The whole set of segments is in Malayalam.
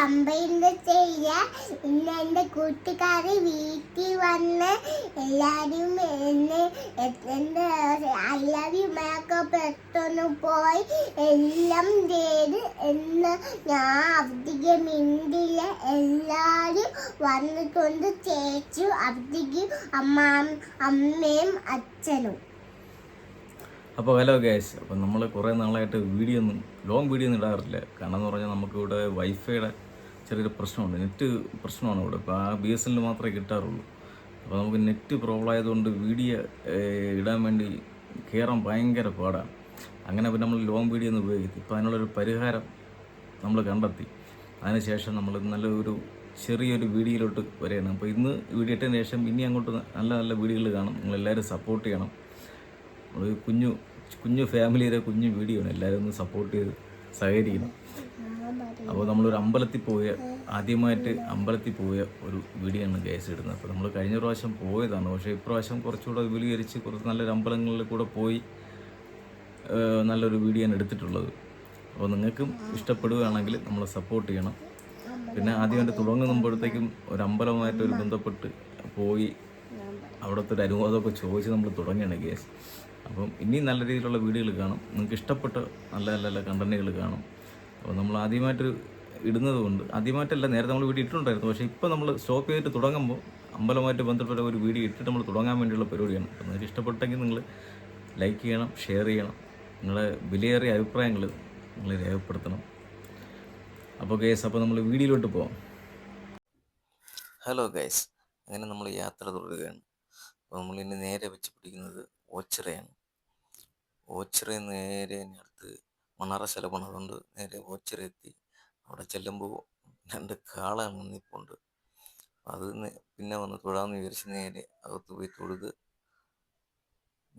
ഷെയർ ചെയ്യാം. ലൈക്ക് അടിക്കാം കമ്പൈൻഡ് ചെയ്യാം ഇന്ന് എന്റെ കൂട്ടുകാരി വീട്ടിൽ വന്ന് എല്ലാവരും എന്നെ എന്റെ എല്ലാവരും ലവ് പെട്ടെന്ന് പോയി. എല്ലാം ചെയ്ത് എന്ന് ഞാൻ അവധിക്ക് മിണ്ടില്ല എല്ലാവരും വന്നിട്ടുണ്ട് ചേച്ചു അവധിക്ക് അമ്മ അമ്മയും അച്ഛനും. അപ്പോൾ ഹലോ ഗ്യാസ് അപ്പോൾ നമ്മൾ കുറേ നാളായിട്ട് വീഡിയോ ഒന്നും ലോങ് വീഡിയോ ഒന്നും ഇടാറില്ല. കാരണം എന്ന് പറഞ്ഞാൽ നമുക്കിവിടെ വൈഫൈയുടെ ചെറിയൊരു പ്രശ്നമുണ്ട്. നെറ്റ് പ്രശ്നമാണ് ഇവിടെ. ഇപ്പോൾ ആ ബി എസ് എല്ലിൽ മാത്രമേ കിട്ടാറുള്ളൂ. അപ്പോൾ നമുക്ക് നെറ്റ് പ്രോബ്ലം ആയതുകൊണ്ട് വീഡിയോ ഇടാൻ വേണ്ടി കയറാൻ ഭയങ്കര പാടാണ് അങ്ങനെ പിന്നെ നമ്മൾ ലോങ് വീഡിയോ ഒന്നും ഉപയോഗിക്കും ഇപ്പോൾ അതിനുള്ളൊരു പരിഹാരം നമ്മൾ കണ്ടെത്തി. അതിനുശേഷം നമ്മൾ നല്ലൊരു ചെറിയൊരു വീഡിയോയിലോട്ട് വരികയാണ്. അപ്പോൾ ഇന്ന് വീഡിയോ ഇട്ടതിന് ശേഷം ഇനി അങ്ങോട്ട് നല്ല നല്ല വീഡിയോകൾ കാണും. നിങ്ങളെല്ലാവരും സപ്പോർട്ട് ചെയ്യണം. നമ്മൾ കുഞ്ഞു കുഞ്ഞു ഫാമിലിയുടെ കുഞ്ഞു വീഡിയോ ആണ്. എല്ലാവരും ഒന്ന് സപ്പോർട്ട് ചെയ്ത് സഹകരിക്കണം. അപ്പോൾ നമ്മളൊരു അമ്പലത്തിൽ പോയ ആദ്യമായിട്ട് അമ്പലത്തിൽ പോയ ഒരു വീഡിയോ ആണ് ഗ്യാസ് ഇടുന്നത്. അപ്പോൾ നമ്മൾ കഴിഞ്ഞ പ്രാവശ്യം പോയതാണ്. പക്ഷേ ഇപ്രാവശ്യം കുറച്ചുകൂടെ വിപുലീകരിച്ച് കുറച്ച് നല്ലൊരു അമ്പലങ്ങളിൽ കൂടെ പോയി നല്ലൊരു വീഡിയോ ആണ് എടുത്തിട്ടുള്ളത്. അപ്പോൾ നിങ്ങൾക്കും ഇഷ്ടപ്പെടുകയാണെങ്കിൽ നമ്മളെ സപ്പോർട്ട് ചെയ്യണം. പിന്നെ ആദ്യമായിട്ട് തുടങ്ങുമ്പോഴത്തേക്കും ഒരു അമ്പലമായിട്ട് ഒരു ബന്ധപ്പെട്ട് പോയി അവിടുത്തെ ഒരു അനുവാദമൊക്കെ ചോദിച്ച് നമ്മൾ തുടങ്ങിയാണ് ഗ്യാസ് അപ്പം ഇനിയും നല്ല രീതിയിലുള്ള വീഡിയോകൾ കാണും. നിങ്ങൾക്ക് ഇഷ്ടപ്പെട്ട നല്ല നല്ല നല്ല കണ്ടന്റുകൾ കാണും. അപ്പോൾ നമ്മൾ ആദ്യമായിട്ട് ഇടുന്നത് കൊണ്ട് ആദ്യമായിട്ടല്ല നേരത്തെ നമ്മൾ വീഡിയോ ഇട്ടിട്ടുണ്ടായിരുന്നു. പക്ഷേ ഇപ്പോൾ നമ്മൾ സ്റ്റോപ്പ് ചെയ്തിട്ട് തുടങ്ങുമ്പോൾ അമ്പലമായിട്ട് ബന്ധപ്പെട്ട ഒരു വീഡിയോ ഇട്ടിട്ട് നമ്മൾ തുടങ്ങാൻ വേണ്ടിയുള്ള പരിപാടിയാണ്. അപ്പോൾ നിങ്ങൾക്ക് ഇഷ്ടപ്പെട്ടെങ്കിൽ നിങ്ങൾ ലൈക്ക് ചെയ്യണം ഷെയർ ചെയ്യണം. നിങ്ങളുടെ വിലയേറിയ അഭിപ്രായങ്ങൾ നിങ്ങൾ രേഖപ്പെടുത്തണം. അപ്പോൾ ഗേസ് അപ്പോൾ നമ്മൾ വീഡിയോയിലോട്ട് പോകാം ഹലോ ഗൈസ് അങ്ങനെ നമ്മൾ യാത്ര തുടരുകയാണ്. അപ്പോൾ നമ്മൾ ഇനി നേരെ വെച്ച് പിടിക്കുന്നത് ഓച്ചിറയാണ്. ഓച്ചിറ നേരെ അടുത്ത് മണാറ സ്ഥലമാണ് അതുകൊണ്ട് നേരെ ഓച്ചറി എത്തി അവിടെ ചെല്ലുമ്പോൾ രണ്ട് കാള നിൽപ്പുണ്ട് അത് പിന്നെ വന്ന് തൊഴാമെന്ന് വിചാരിച്ച് നേരെ അകത്ത് പോയി തൊഴുത്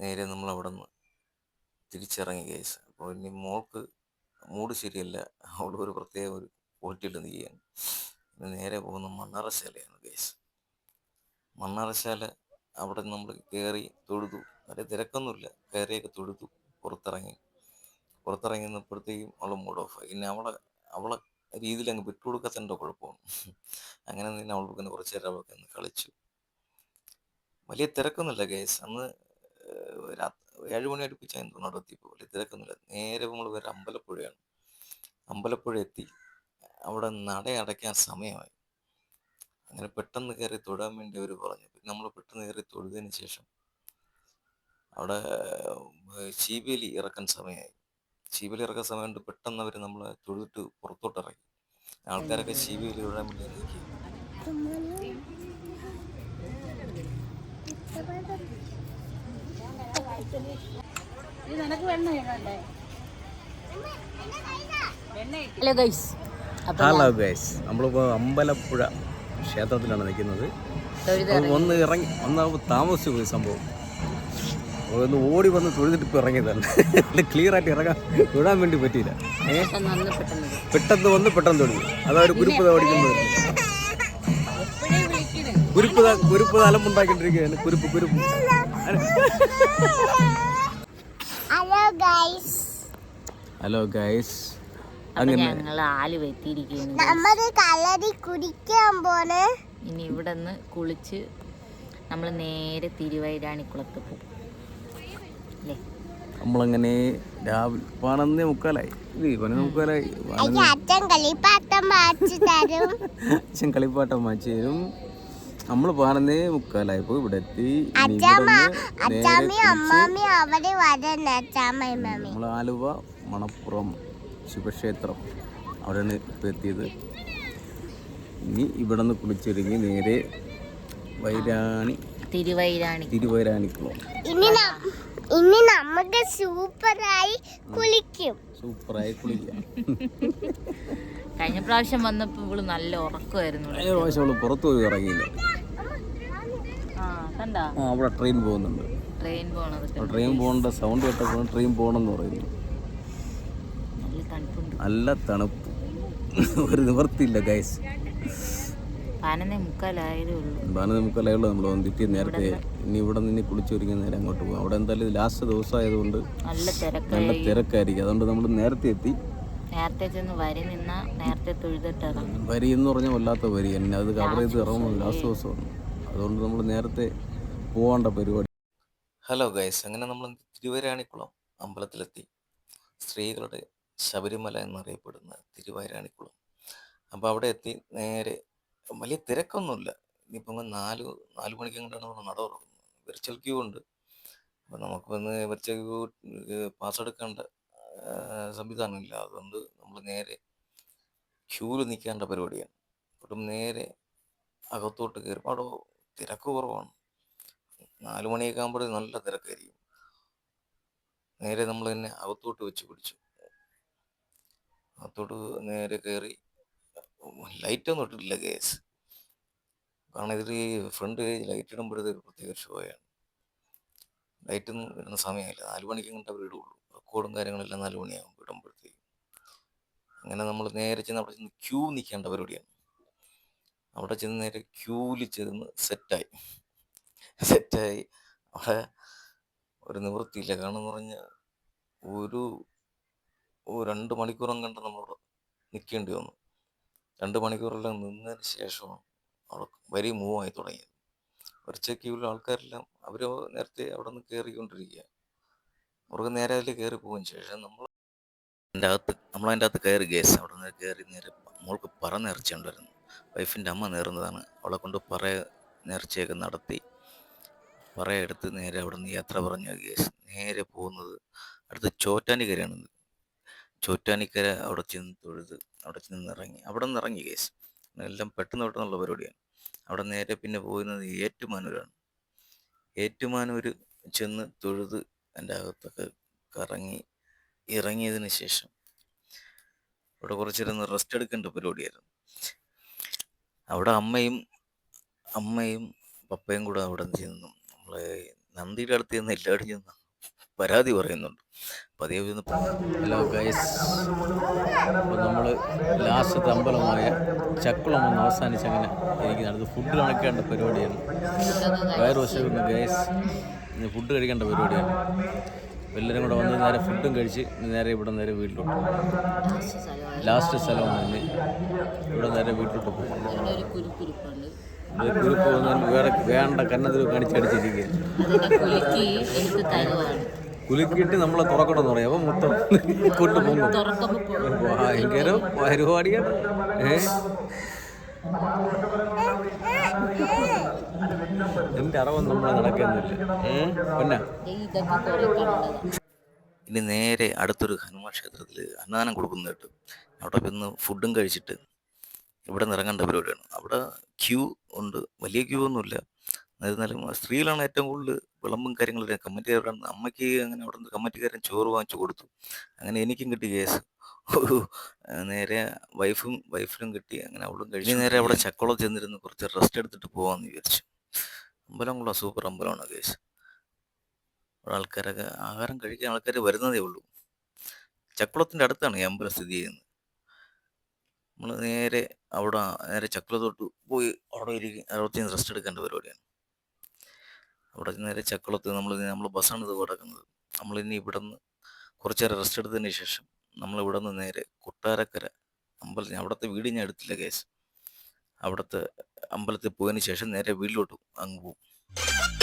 നേരെ നമ്മൾ അവിടെ നിന്ന് തിരിച്ചിറങ്ങി കേസ്. അപ്പോൾ ഇനി മോൾക്ക് മൂഡ് ശരിയല്ല. അവൾ ഒരു പ്രത്യേക ഒരു പോറ്റിട്ട് നീയാണ് നേരെ പോകുന്ന മണ്ണാറശാലയാണ് കേസ്. മണ്ണാറശാല അവിടെ നമ്മൾ കയറി തൊഴുതു. വളരെ തിരക്കൊന്നുമില്ല. കയറിയൊക്കെ തൊഴുതു പുറത്തിറങ്ങി. പുറത്തിറങ്ങി നിന്നപ്പോഴത്തേക്കും അവൾ മൂഡ് ഓഫ് പിന്നെ അവളെ അവളെ രീതിയിൽ അങ്ങ് വിട്ടുകൊടുക്കാത്തതിന്റെ കുഴപ്പമാണ്. അങ്ങനെ തന്നെ അവൾ പിന്നെ കുറച്ച് നേരം അവൾക്ക് കളിച്ചു. വലിയ തിരക്കൊന്നുമില്ല കേസ് അന്ന് ഏഴ് മണി അടുപ്പിച്ചായിരുന്നു തോന്നുന്നു എത്തിയപ്പോൾ. വലിയ തിരക്കൊന്നുമില്ല. നേരെ നമ്മൾ വേറെ അമ്പലപ്പുഴയാണ്. അമ്പലപ്പുഴ എത്തി. അവിടെ നട അടയ്ക്കാൻ സമയമായി. അങ്ങനെ പെട്ടെന്ന് കയറി തൊടാൻ വേണ്ടി അവർ പറഞ്ഞു. പിന്നെ നമ്മൾ പെട്ടെന്ന് കയറി തൊഴുതിന് ശേഷം അവിടെ ചീവേലി ഇറക്കാൻ സമയമായി. ചീവേലി ഇറക്കുന്ന സമയം കൊണ്ട് പെട്ടെന്ന് അവർ നമ്മളെ തൊഴുതിട്ട് പുറത്തോട്ട് ഇറങ്ങി ആൾക്കാരൊക്കെ ചീവേലി തൊഴാൻ വേണ്ടി ഹലോ ഗൈസ് ഹലോ ഗൈസ് നമ്മളിപ്പോൾ അമ്പലപ്പുഴ ക്ഷേത്രത്തിലാണ് നിൽക്കുന്നത്. ഒന്ന് ഇറങ്ങി ഒന്നാകുമ്പോൾ താമസിച്ചു പോയി സംഭവം. ഒന്ന് ഓടി വന്ന് തൊഴുതിട്ട് ഇപ്പോൾ ഇറങ്ങിയതാണ്. ക്ലിയർ ആയിട്ട് ഇറങ്ങാൻ തൊഴാൻ വേണ്ടി പറ്റിയില്ല. പെട്ടെന്ന് വന്ന് പെട്ടെന്ന് വരും. അതാ തൊഴുതു അതൊരു കുരുപ്പ് ഓടിക്കുന്നത്. കുരുപ്പ് കുരുപ്പ് അലമ്പുണ്ടാക്കിണ്ടിരിക്കുകയാണ് കുരുപ്പ് കുരുപ്പ്. ഹലോ ഗൈസ് ഹലോ ഗൈസ് അപ്പൊ അങ്ങനെ ഞങ്ങൾ ആൽ വെത്തിയിരിക്കുകയാണ് നമ്മൾ കളറി കുടിക്കാൻ പോണേ. ഇനി ഇവിടെ നിന്ന് കുളിച്ച് നമ്മൾ നേരെ തിരുവൈരാണിക്കുളത്ത് പോകും. നമ്മളങ്ങനെ രാവിലെ പണന്ന് മുക്കാലായി. പതിനൊന്നേ മുക്കാലായി. അച്ഛൻ കളിപ്പാട്ടം വാച്ച് തരും. നമ്മൾ പതിനൊന്നേ മുക്കാലായപ്പോൾ ഇവിടെ എത്തി നമ്മൾ ആലുവ മണപ്പുറം ശിവക്ഷേത്രം അവിടെയാണ് ഇപ്പൊ എത്തിയത്. ഇനി ഇവിടെ നിന്ന് കുളിച്ചൊരുങ്ങി നേരെ വൈരാണി തിരുവൈരാണി. തിരുവൈരാണിക്കുളം. ഇനി നമുക്ക് സൂപ്പറായി കുളിക്കും. സൂപ്പറായി കുളിക്കാം. കഴിഞ്ഞ പ്രാവശ്യം വന്നപ്പോ ഇവൾ നല്ല ഉറക്കമായിരുന്നു. കഴിഞ്ഞ പ്രാവശ്യം അവൾ പുറത്തു പോയി ഇറങ്ങിയില്ല. ആ കണ്ടാ ആ അവിടെ ട്രെയിൻ പോകുന്നുണ്ട്. ട്രെയിൻ പോണത് ട്രെയിൻ പോകേണ്ട സൗണ്ട് കേട്ടപ്പോൾ ട്രെയിൻ പോകണമെന്ന് പറയുന്നു നല്ല തണുപ്പുണ്ട്. നല്ല തണുപ്പ്. ഒരു നിവർത്തിയില്ല ഗൈസ് പതിനൊന്നേ മുക്കാലായതേ ഉള്ളൂ. നമ്മൾ വന്നിട്ട് നേരത്തെ ഇനി ഇവിടെ നിന്ന് കുളിച്ചൊരുങ്ങി നേരെ അങ്ങോട്ട് പോകും അവിടെ എന്തായാലും ലാസ്റ്റ് ദിവസമായതുകൊണ്ട് നല്ല നല്ല തിരക്കായി തിരക്കായിരിക്കും. അതുകൊണ്ട് നമ്മൾ നേരത്തെ എത്തി. നേരത്തെ ചെന്ന് വരി നിന്ന നേരത്തെ വരി എന്ന് പറഞ്ഞാൽ വല്ലാത്ത വരി. എന്നെ അത് കവർ ചെയ്ത് ഇറങ്ങുന്നു ലാസ്റ്റ് ദിവസമാണ് അതുകൊണ്ട് നമ്മൾ നേരത്തെ പോകേണ്ട പരിപാടി. ഹലോ ഗൈസ് അങ്ങനെ നമ്മൾ തിരുവരാണിക്കുളം അമ്പലത്തിലെത്തി. സ്ത്രീകളുടെ ശബരിമല എന്നറിയപ്പെടുന്ന തിരുവരാണിക്കുളം. അപ്പോൾ അവിടെ എത്തി നേരെ വലിയ തിരക്കൊന്നുമില്ല. ഇനിയിപ്പോൾ അങ്ങ് നാല് നാല് മണിക്ക് അങ്ങോട്ടാണ് നമ്മൾ നട തുറക്കുന്നത്? വെർച്വൽ ക്യൂ ഉണ്ട്. അപ്പം നമുക്ക് വന്ന് വെർച്വൽ ക്യൂ പാസ് എടുക്കേണ്ട സംവിധാനമില്ല. അതുകൊണ്ട് നമ്മൾ നേരെ ക്യൂവിൽ നിൽക്കേണ്ട പരിപാടിയാണ്. അപ്പം നേരെ അകത്തോട്ട് കയറും. അവിടെ തിരക്ക് കുറവാണ്. നാല് മണിയൊക്കെ ആകുമ്പോഴേ നല്ല തിരക്കായിരിക്കും. നേരെ നമ്മൾ തന്നെ അകത്തോട്ട് വെച്ച് പിടിച്ചു. അകത്തോട്ട് നേരെ കയറി ലൈറ്റൊന്നും ഇട്ടിട്ടില്ല കേസ് കാരണം ഇതിൽ ഫ്രണ്ട് ലൈറ്റ് ഇടുമ്പോഴത്തേക്ക് പ്രത്യേക ഷോയാണ് ലൈറ്റൊന്നും ഇടുന്ന സമയമില്ല. നാല് മണിക്ക് ഇങ്ങോട്ട് അവർ ഇടുള്ളൂ. റെക്കോർഡും കാര്യങ്ങളെല്ലാം നാല് മണിയാകും ഇടുമ്പോഴത്തേക്ക്. അങ്ങനെ നമ്മൾ നേരെ ചെന്ന് അവിടെ ചെന്ന് ക്യൂ നിൽക്കേണ്ട പരിപാടിയാണ്. അവിടെ ചെന്ന് നേരെ ക്യൂവിൽ ചെന്ന് സെറ്റായി സെറ്റായി അവിടെ ഒരു നിവൃത്തിയില്ല. കാരണം എന്ന് പറഞ്ഞാൽ ഒരു ഒരു രണ്ട് മണിക്കൂറും കണ്ട് നമ്മൾ നിൽക്കേണ്ടി വന്നു. രണ്ട് മണിക്കൂറെല്ലാം നിന്നതിന് ശേഷമാണ് അവൾ വരി മൂവ് ആയി തുടങ്ങിയത്. കുറച്ച് ക്യൂവിലെ ആൾക്കാരെല്ലാം അവർ നേരത്തെ അവിടെ നിന്ന് കയറിക്കൊണ്ടിരിക്കുക അവർക്ക് നേരെ അതിൽ കയറി പോകും ശേഷം നമ്മൾ അതിന്റെ അകത്ത് നമ്മളതിന്റെ അകത്ത് കയറി ഗ്യാസ് അവിടെ നിന്ന് കയറി നേരെ മോൾക്ക് പറ നേർച്ചയുണ്ടായിരുന്നു. വൈഫിന്റെ അമ്മ നേർന്നതാണ്. അവളെ കൊണ്ട് പറ നേർച്ചയൊക്കെ നടത്തി. പറയെടുത്ത് നേരെ അവിടെ നിന്ന് യാത്ര പറഞ്ഞു ഗ്യാസ് നേരെ പോകുന്നത് അടുത്ത് ചോറ്റാനിക്കരയാണ് ചോറ്റാനിക്കര അവിടെ ചെന്ന് തൊഴുത് അവിടെ ചെന്ന് ഇറങ്ങി അവിടെ നിന്ന് ഇറങ്ങി കേസ് എല്ലാം പെട്ടെന്ന് പെട്ടെന്നുള്ള പരിപാടിയാണ്. അവിടെ നേരെ പിന്നെ പോകുന്നത് ഏറ്റുമാനൂരാണ്. ഏറ്റുമാനൂർ ചെന്ന് തൊഴുത് എന്റെ അകത്തൊക്കെ കറങ്ങി ഇറങ്ങിയതിന് ശേഷം അവിടെ കുറച്ചിരുന്ന് റെസ്റ്റ് എടുക്കേണ്ട പരിപാടിയായിരുന്നു. അവിടെ അമ്മയും അമ്മയും പപ്പയും കൂടെ അവിടെ ചെന്നു. നമ്മളെ നന്ദിയുടെ അടുത്ത് ചെന്ന് എല്ലാവരും ചെന്ന്. പരാതി പറയുന്നുണ്ട്. അപ്പോൾ അതേ ഹലോ ഗൈസ് അപ്പോൾ നമ്മൾ ലാസ്റ്റ് അമ്പലമായ ചക്കുളം ഒന്ന് അവസാനിച്ച് അങ്ങനെ എനിക്ക് നടന്നത് ഫുഡ് കണക്കേണ്ട പരിപാടിയാണ്. വയറ് വശം ഗൈസ് ഫുഡ് കഴിക്കേണ്ട പരിപാടിയാണ്. എല്ലാവരും കൂടെ വന്ന് നേരെ ഫുഡും കഴിച്ച് നേരെ ഇവിടെ നേരെ വീട്ടിലോട്ട് ലാസ്റ്റ് സ്ഥലമാണ് വന്ന് ഇവിടെ നേരെ വീട്ടിലോട്ട് പോകും ഗ്രൂപ്പ് വേറെ വേണ്ട കന്നതിൽ കാണിച്ചടിച്ചിരിക്കുക കുലുക്കിയിട്ട് നമ്മളെ തുറക്കണമെന്ന് പറയാം. അപ്പം മൊത്തം കൊണ്ടുപോകും. തുറക്കുമ്പോൾ ഭയങ്കര പരിപാടിയാണ്. ഏ? എന്റെ അറിവൊന്നും നമ്മളെ നടക്കുന്നില്ല. പിന്നെ. ഇനി നേരെ അടുത്തൊരു ഹനുമാൻ ക്ഷേത്രത്തിൽ അന്നദാനം കൊടുക്കുന്ന കേട്ടു. അവിടെ ചെന്ന് ഫുഡും കഴിച്ചിട്ട് ഇവിടെ നിന്ന് ഇറങ്ങേണ്ട പരിപാടിയാണ്. അവിടെ ക്യൂ ഉണ്ട്. വലിയ ക്യൂ ഒന്നുമില്ല. എന്നിരുന്നാലും സ്ത്രീകളാണ് ഏറ്റവും കൂടുതൽ വിളമ്പും കാര്യങ്ങളും കമ്മിറ്റിക്കാരാണ് അമ്മയ്ക്ക് അങ്ങനെ അവിടെ നിന്ന് കമ്മിറ്റിക്കാരൻ ചോറ് വാങ്ങിച്ചു കൊടുത്തു. അങ്ങനെ എനിക്കും കിട്ടി കേസ്. നേരെ വൈഫും വൈഫിനും കിട്ടി. അങ്ങനെ അവളും കഴിഞ്ഞ് നേരെ അവിടെ ചക്കുളം ചെന്നിരുന്ന് കുറച്ച് റെസ്റ്റ് എടുത്തിട്ട് പോകാമെന്ന് വിചാരിച്ചു. അമ്പലം കൊള്ളാം സൂപ്പർ അമ്പലമാണ് കേസ്. അവിടെ ആൾക്കാരൊക്കെ ആഹാരം കഴിക്കാൻ ആൾക്കാർ വരുന്നതേ ഉള്ളൂ. ചക്കുളത്തിന്റെ അടുത്താണ് ഈ അമ്പലം സ്ഥിതി ചെയ്യുന്നത്. നമ്മൾ നേരെ അവിടെ നേരെ ചക്കുളത്തോട്ട് പോയി അവിടെ ഇരിക്കും. അവിടെ റെസ്റ്റ് എടുക്കേണ്ട പരിപാടിയാണ്. അവിടെ നേരെ ചക്കുളത്ത് നമ്മൾ നമ്മൾ ബസ്സാണ് ഇത് കിടക്കുന്നത്. നമ്മളിനി ഇവിടെ നിന്ന് കുറച്ച് നേരം റെസ്റ്റ് എടുത്തതിന് ശേഷം നമ്മൾ ഇവിടെ നിന്ന് നേരെ കൊട്ടാരക്കര അമ്പലത്തിന് അവിടുത്തെ വീട് ഞാൻ എടുത്തില്ല കേസ് അവിടുത്തെ അമ്പലത്തിൽ പോയതിന് ശേഷം നേരെ വീട്ടിലോട്ട് അങ്ങ് പോകും